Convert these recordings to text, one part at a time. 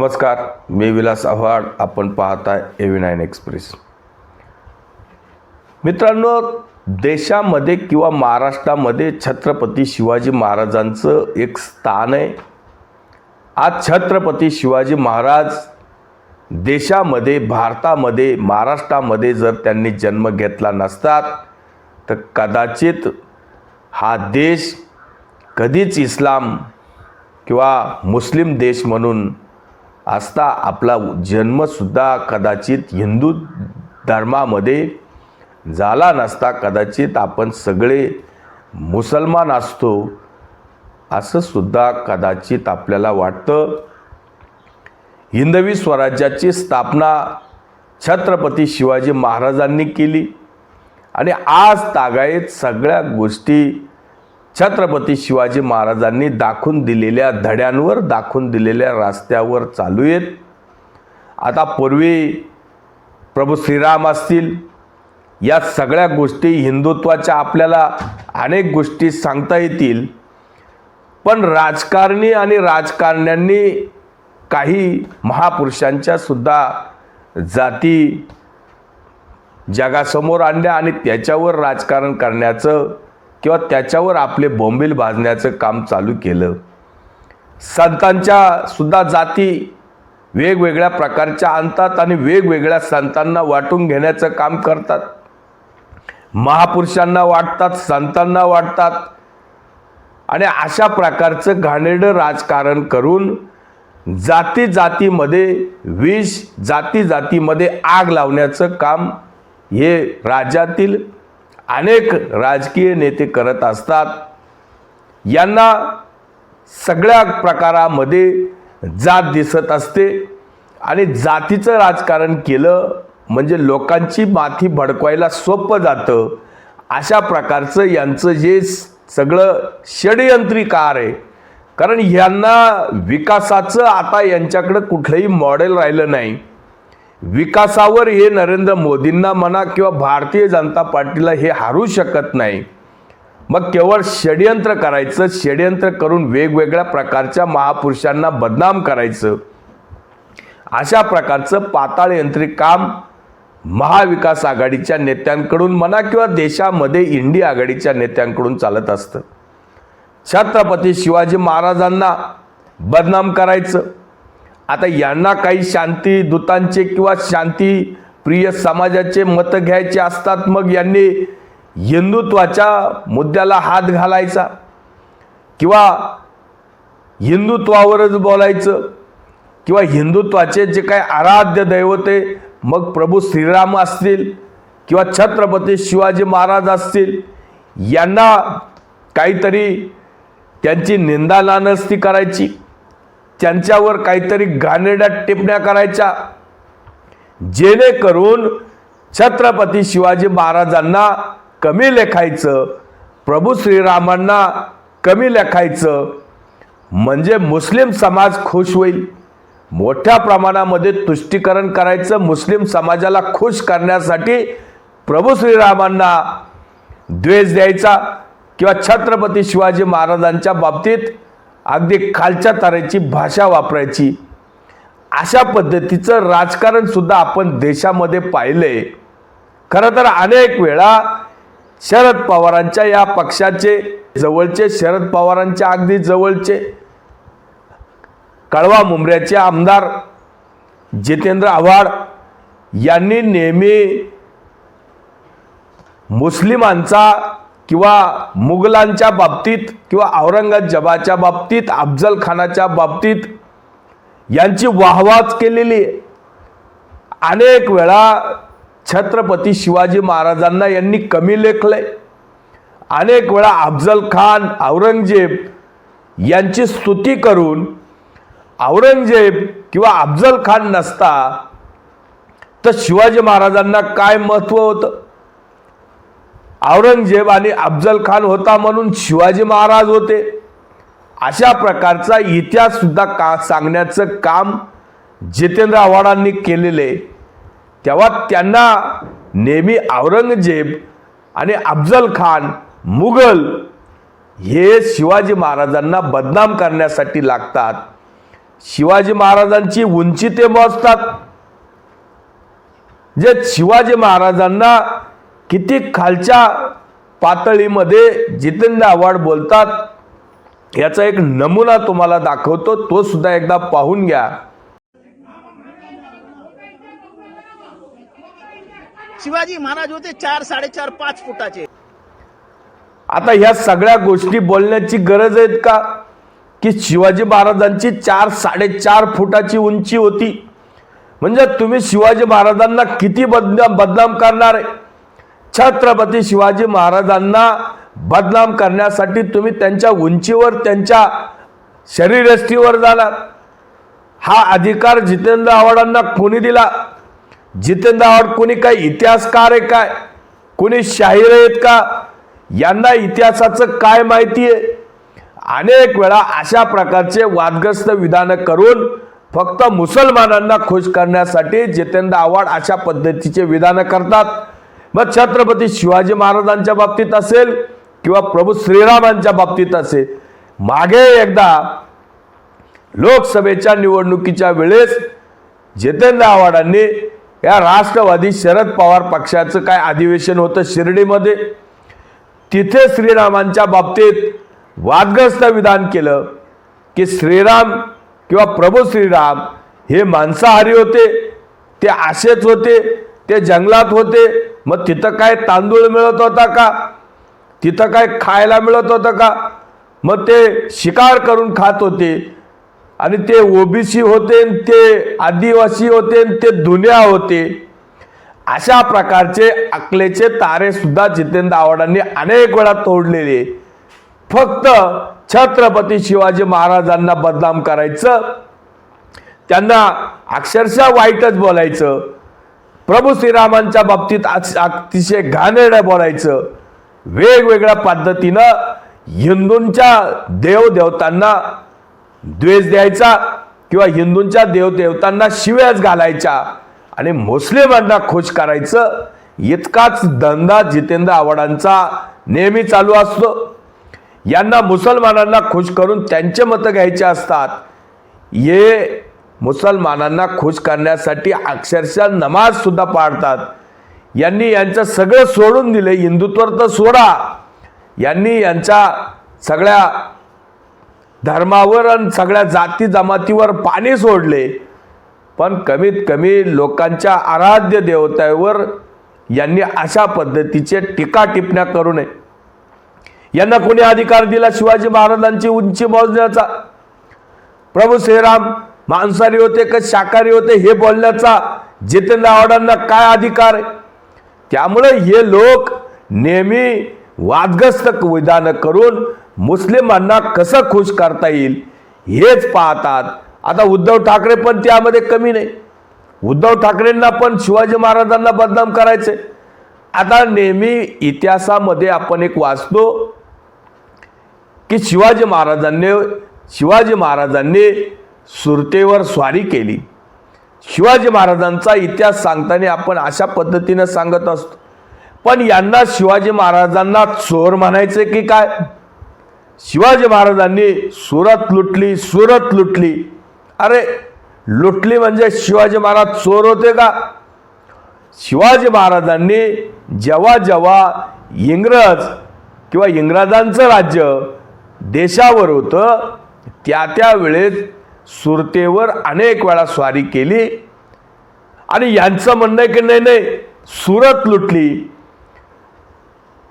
नमस्कार मी विलास आव्हाड. आपण पाहताय एव्ही नाईन एक्सप्रेस मित्रांनो देशामध्ये किंवा महाराष्ट्रामध्ये छत्रपती शिवाजी महाराजांचं एक स्थान आहे. आज छत्रपती शिवाजी महाराज देशामध्ये भारतामध्ये महाराष्ट्रामध्ये जर त्यांनी जन्म घेतला नसतात तर कदाचित हा देश कधीच इस्लाम किंवा मुस्लिम देश म्हणून असता आपला जन्मसुद्धा कदाचित हिंदू धर्मामध्ये झाला नसता कदाचित आपण सगळे मुसलमान असतो असं सुद्धा कदाचित आपल्याला वाटतं. हिंदवी स्वराज्याची स्थापना छत्रपती शिवाजी महाराजांनी केली. आणि आज तागायत सगळ्या गोष्टी छत्रपती शिवाजी महाराजांनी दाखवून दिलेल्या धड्यांवर दाखवून दिलेल्या रस्त्यावर चालू आहेत. आता पूर्वी प्रभू श्रीराम असतील या सगळ्या गोष्टी हिंदुत्वाच्या आपल्याला अनेक गोष्टी सांगता येतील. पण राजकारणी आणि राजकारण्यांनी काही महापुरुषांच्या सुद्धा जाती जगासमोर आणल्या आणि त्याच्यावर राजकारण करण्याचं किंवा त्याच्यावर आपले बोंबील भाजण्याचं काम चालू केलं. संतांच्या सुद्धा जाती वेगवेगळ्या प्रकारच्या आणतात आणि वेगवेगळ्या संतांना वाटून घेण्याचं काम करतात. महापुरुषांना वाटतात संतांना वाटतात. आणि अशा प्रकारचं घाणेरडं राजकारण करून जाती जातीमध्ये विष जाती जातीमध्ये आग लावण्याचं काम हे राज्यातील अनेक राजकीय नेते करत असतात. यांना सगळ्या प्रकारामध्ये जात दिसत असते आणि जातीचं राजकारण केलं म्हणजे लोकांची माथी भडकवायला सोपं जातं. अशा प्रकारचं यांचं जे सगळं षडयंत्रीकार आहे. कारण यांना विकासाचं आता यांच्याकडं कुठलंही मॉडेल राहिलं नाही. विकासावर हे नरेंद्र मोदींना म्हणा किंवा भारतीय जनता पार्टीला हे हारू शकत नाही. मग केवळ षडयंत्र करायचं षडयंत्र करून वेगवेगळ्या प्रकारच्या महापुरुषांना बदनाम करायचं. अशा प्रकारचं पाताळ यंत्रिक काम महाविकास आघाडीच्या नेत्यांकडून म्हणा किंवा देशामध्ये इंडिया आघाडीच्या नेत्यांकडून चालत असतं. छत्रपती शिवाजी महाराजांना बदनाम करायचं. आता यांना काही शांती दूतांचे किंवा शांती प्रिय समाजाचे मतं घ्यायचे असतात मग यांनी हिंदुत्वाच्या मुद्द्याला हात घालायचा किंवा हिंदुत्वावरच बोलायचं किंवा हिंदुत्वाचे जे काही आराध्य दैवते मग प्रभू श्रीराम असतील किंवा छत्रपती शिवाजी महाराज असतील यांना काहीतरी त्यांची निंदा नानस्ती करायची. त्यांच्यावर काहीतरी घाणेरड्या टिपण्या करायच्या. जेणेकरून छत्रपती शिवाजी महाराजांना कमी लेखायचं प्रभू श्रीरामांना कमी लेखायचं म्हणजे मुस्लिम समाज खुश होईल. मोठ्या प्रमाणामध्ये तुष्टीकरण करायचं मुस्लिम समाजाला खुश करण्यासाठी प्रभू श्रीरामांना द्वेष द्यायचा किंवा छत्रपती शिवाजी महाराजांच्या बाबतीत अगदी खालच्या तऱ्याची भाषा वापरायची. अशा पद्धतीचं राजकारण सुद्धा आपण देशामध्ये पाहिलंय. खरं तर अनेक वेळा शरद पवारांच्या या पक्षाचे जवळचे शरद पवारांच्या अगदी जवळचे कळवा मुंबऱ्याचे आमदार जितेंद्र आव्हाड यांनी नेहमी मुस्लिमांचा किंवा मुघलांच्या बाबतीत किंवा औरंगजेबाच्या बाबतीत अफजल खानाच्या बाबतीत यांची वाहवाच केलेली आहे. अनेक वेळा छत्रपती शिवाजी महाराजांना यांनी कमी लेखलंय. अनेक वेळा अफजल खान औरंगजेब यांची स्तुती करून औरंगजेब किंवा अफजल खान नसता तर शिवाजी महाराजांना काय महत्त्व होतं? औरंगजेब आणि अफजल खान होता म्हणून शिवाजी महाराज होते. अशा प्रकारचा इतिहास सुद्धा का सांगण्याचं काम जितेंद्र आव्हाडांनी केलेले. तेव्हा त्यांना नेहमी औरंगजेब आणि अफजल खान मुघल हे शिवाजी महाराजांना बदनाम करण्यासाठी लागतात. शिवाजी महाराजांची उंची ते मोजतात. जे शिवाजी महाराजांना किती खालच्या पातळीमध्ये जितेंद्र आव्हाड बोलतात याचा एक नमुना तुम्हाला दाखवतो तो सुद्धा एकदा पाहून घ्या. शिवाजी महाराज होते चार साडेचार पाच फुटाचे. आता ह्या सगळ्या गोष्टी बोलण्याची गरज आहेत का? की शिवाजी महाराजांची चार साडेचार फुटाची उंची होती. म्हणजे तुम्ही शिवाजी महाराजांना किती बदनाम बदनाम करणार आहे? छत्रपती शिवाजी महाराजांना बदनाम करण्यासाठी तुम्ही त्यांच्या उंचीवर त्यांच्या शरीरयष्टीवर जाणार हा अधिकार जितेंद्र आव्हाडांना कोणी दिला? जितेंद्र आव्हाड कोणी काय? इतिहासकार आहे काय? कोणी शाहीर आहेत का? यांना इतिहासाचं काय माहिती आहे? अनेक वेळा अशा प्रकारचे वादग्रस्त विधानं करून फक्त मुसलमानांना खुश करण्यासाठी जितेंद्र आव्हाड अशा पद्धतीचे विधानं करतात. मग छत्रपती शिवाजी महाराजांच्या बाबतीत असेल किंवा प्रभू श्रीरामांच्या बाबतीत असेल मागे एकदा लोकसभेच्या निवडणुकीच्या वेळेस जितेंद्र आव्हाडांनी या राष्ट्रवादी शरद पवार पक्षाचं काय अधिवेशन होतं शिर्डीमध्ये? तिथे श्रीरामांच्या बाबतीत वादग्रस्त विधान केलं की श्रीराम किंवा प्रभू श्रीराम हे मांसाहारी होते ते आशेच होते ते जंगलात होते मग तिथं काय तांदूळ मिळत होता का? तिथं काय खायला मिळत होतं का? मग ते शिकार करून खात होते. आणि ते ओबीसी होते न ते आदिवासी होते ते दुनिया होते. अशा प्रकारचे अकलेचे तारे सुद्धा जितेंद्र आव्हाडांनी अनेक वेळा तोडलेले. फक्त छत्रपती शिवाजी महाराजांना बदनाम करायचं. त्यांना अक्षरशः वाईटच बोलायचं. प्रभू श्रीरामांच्या बाबतीत अतिशय घाणेरडं बोलायचं. वेगवेगळ्या पद्धतीनं हिंदूंच्या देवदेवतांना द्वेष द्यायचा किंवा हिंदूंच्या देवदेवतांना शिव्याच घालायच्या आणि मुस्लिमांना खुश करायचं इतकाच धंदा जितेंद्र आव्हाडांचा नेहमी चालू असतो. यांना मुसलमानांना खुश करून त्यांचे मतं घ्यायचे असतात. हे मुसलमानांना खुश करण्यासाठी अक्षरशः नमाज सुद्धा पाळतात. यांनी यांचं सगळं सोडून दिले. हिंदुत्व तर सोडा. यांनी यांच्या सगळ्या धर्मावर आणि सगळ्या जाती जमातीवर पाणी सोडले. पण कमीत कमी लोकांच्या आराध्य देवतेवर यांनी अशा पद्धतीचे टीका टिपण्या करू नये. यांना कोणी अधिकार दिला? शिवाजी महाराजांची उंची मोजण्याचा. प्रभू श्रीराम मांसाहारी होते का शाकाहारी होते हे बोलण्याचा जितेंद्र आव्हाडांना काय अधिकार? आहे त्यामुळे हे लोक नेहमी वादग्रस्त विधानं करून मुस्लिमांना कसं खुश करता येईल हेच पाहतात. आता उद्धव ठाकरे पण त्यामध्ये कमी नाही. उद्धव ठाकरेंना पण शिवाजी महाराजांना बदनाम करायचे आता नेहमी इतिहासामध्ये आपण एक वाचतो की शिवाजी महाराजांनी शिवाजी महाराजांनी सुरतेवर स्वारी केली. शिवाजी महाराजांचा इतिहास सांगताना आपण अशा पद्धतीनं सांगत असतो. पण यांना शिवाजी महाराजांना चोर म्हणायचे की काय? शिवाजी महाराजांनी सुरत लुटली सुरत लुटली. अरे लुटली म्हणजे शिवाजी महाराज चोर होते का? शिवाजी महाराजांनी जेव्हा जेव्हा इंग्रज किंवा इंग्रजांचं राज्य देशावर होतं त्या त्यावेळेस सुरतेवर अनेक वेळा स्वारी केली. आणि यांचं म्हणणं आहे की नाही नाही सुरत लुटली.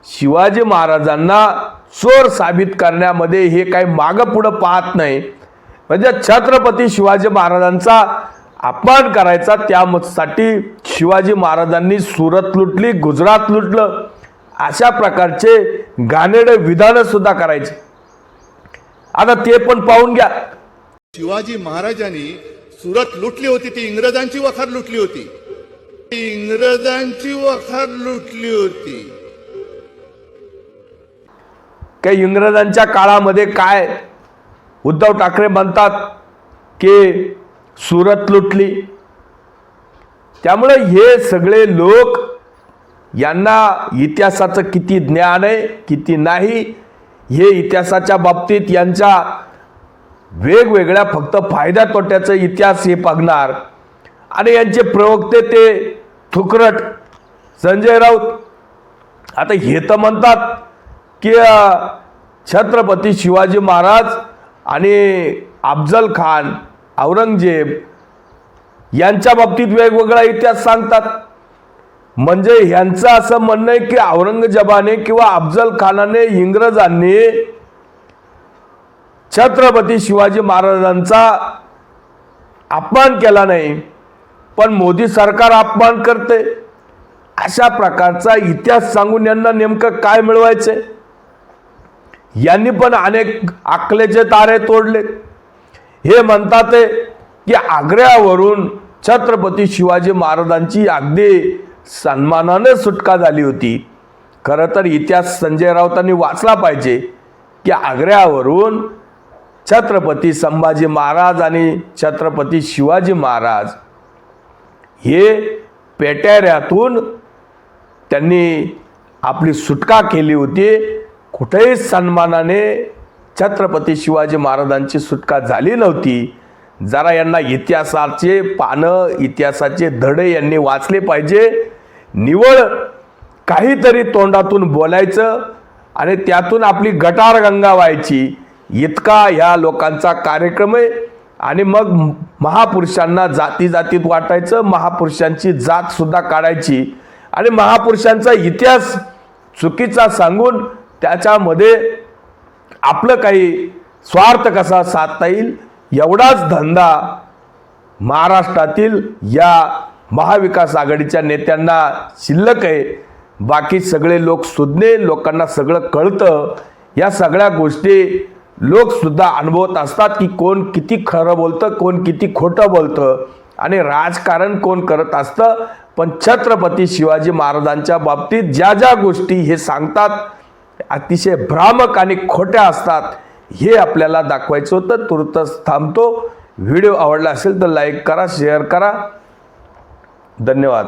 शिवाजी महाराजांना चोर साबित करण्यामध्ये हे काही मागं पुढं पाहत नाही. म्हणजे छत्रपती शिवाजी महाराजांचा अपमान करायचा त्यासाठी शिवाजी महाराजांनी सुरत लुटली गुजरात लुटलं. अशा प्रकारचे गाणेडे विधानसुद्धा करायचे. आता ते पण पाहून घ्या. शिवाजी महाराजांनी सुरत लुटली होती ती इंग्रजांची वखार लुटली होती. ती इंग्रजांची वखार लुटली होती. काही इंग्रजांच्या काळामध्ये काय उद्धव ठाकरे म्हणतात की सुरत लुटली? त्यामुळे हे सगळे लोक यांना इतिहासाचं किती ज्ञान आहे किती नाही हे इतिहासाच्या बाबतीत यांच्या वेगवेगळ्या फक्त फायदा तोट्याचा इतिहास हे पागणार आणि यांचे प्रवक्ते ते थुकरट संजय राऊत. आता हे तर म्हणतात की छत्रपती शिवाजी महाराज आणि अफजल खान औरंगजेब यांच्या बाबतीत वेगवेगळा इतिहास सांगतात. म्हणजे ह्यांचं असं म्हणणं आहे की औरंगजेबाने किंवा अफजल खानाने इंग्रजांनी छत्रपती शिवाजी महाराजांचा अपमान केला नाही पण मोदी सरकार अपमान करते. अशा प्रकारचा इतिहास सांगून यांना नेमकं काय मिळवायचे? यांनी पण अनेक आकलेचे तारे तोडले. हे म्हणतात की आग्र्यावरून छत्रपती शिवाजी महाराजांची अगदी सन्मानाने सुटका झाली होती. खरं तर इतिहास संजय राऊतांनी वाचला पाहिजे की आग्र्यावरून छत्रपती संभाजी महाराज आणि छत्रपती शिवाजी महाराज हे पेट्याऱ्यातून त्यांनी आपली सुटका केली होती. कुठेही सन्मानाने छत्रपती शिवाजी महाराजांची सुटका झाली नव्हती. जरा यांना इतिहासाचे पानं इतिहासाचे धडे यांनी वाचले पाहिजे. निवळ काहीतरी तोंडातून बोलायचं आणि त्यातून आपली गटार गंगा व्हायची. इतका ह्या लोकांचा कार्यक्रम आहे. आणि मग महापुरुषांना जाती जातीत वाटायचं महापुरुषांची जात सुद्धा काढायची. आणि महापुरुषांचा इतिहास चुकीचा सांगून त्याच्यामध्ये आपलं काही स्वार्थ कसा साधता येईल एवढाच धंदा महाराष्ट्रातील या महाविकास आघाडीच्या नेत्यांना शिल्लक आहे. बाकी सगळे लोक सुज्ञे लोकांना सगळं कळतं. या सगळ्या गोष्टी लोकसुद्धा अनुभवत असतात की कोण किती खरं बोलतं कोण किती खोटं बोलतं. आणि राजकारण कोण करत असतं? पण छत्रपती शिवाजी महाराजांच्या बाबतीत ज्या ज्या गोष्टी हे सांगतात अतिशय भ्रामक आणि खोट्या असतात हे आपल्याला दाखवायचं होतं. तुर्तच थांबतो. व्हिडिओ आवडला असेल तर लाईक करा शेअर करा. धन्यवाद.